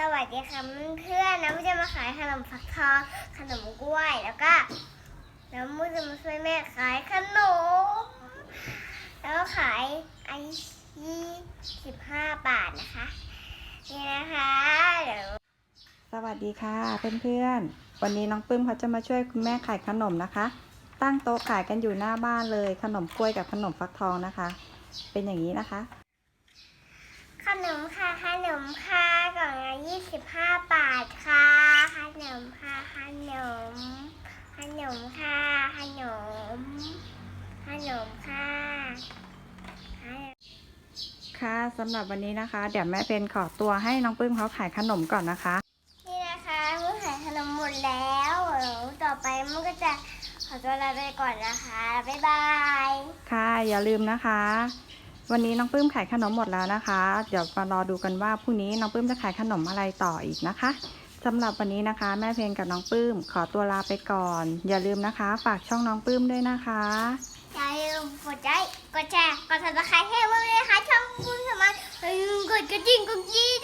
สวัสดีค่ะเพื่อนๆน้ำจะมาขายขนมฟักทองขนมกล้วยแล้วก็น้ำมูจะมาช่วยแม่ขายขนม แล้วก็ขายไอซี่สิบห้าบาทนะคะ นี่นะคะสวัสดีค่ะเพื่อนๆ วันนี้น้องปึ้มเขาจะมาช่วยคุณแม่ขายขนมนะคะ ตั้งโต๊ะขายกันอยู่หน้าบ้านเลยขนมกล้วยกับขนมฟักทองนะคะ เป็นอย่างนี้นะคะ นมค่ะขนมค่ะกล่องละยี่สิบห้าบาทค่ะขนมค่ะขนมขนมค่ะขนมขนมค่ะขนมค่ะสำหรับวันนี้นะคะ เดี๋ยวแม่เป็นขอตัวให้น้องปื้มเขาขายขนมก่อนนะคะ นี่นะคะเมื่อขายขนมหมดแล้วเดี๋ยวต่อไปมันก็จะขอตัวลาไปก่อนนะคะบ๊ายบาย ค่ะอย่าลืมนะคะ วันนี้น้องปื้มขายขนมหมดแล้วนะคะ เดี๋ยวมารอดูกันว่าพรุ่งนี้น้องปื้มจะขายขนมอะไรต่ออีกนะคะสำหรับวันนี้นะคะ แม่เพลงกับน้องปื้ม ขอตัวลาไปก่อน อย่าลืมนะคะ ฝากช่องน้องปื้มด้วยนะคะอย่าลืมกดไลค์กดแชร์กดซับสไครต์ให้พวกเราเลยนะคะช่องคุณสามารอย่าลืมกดกระดิ่งกุ๊กกี้ด้วย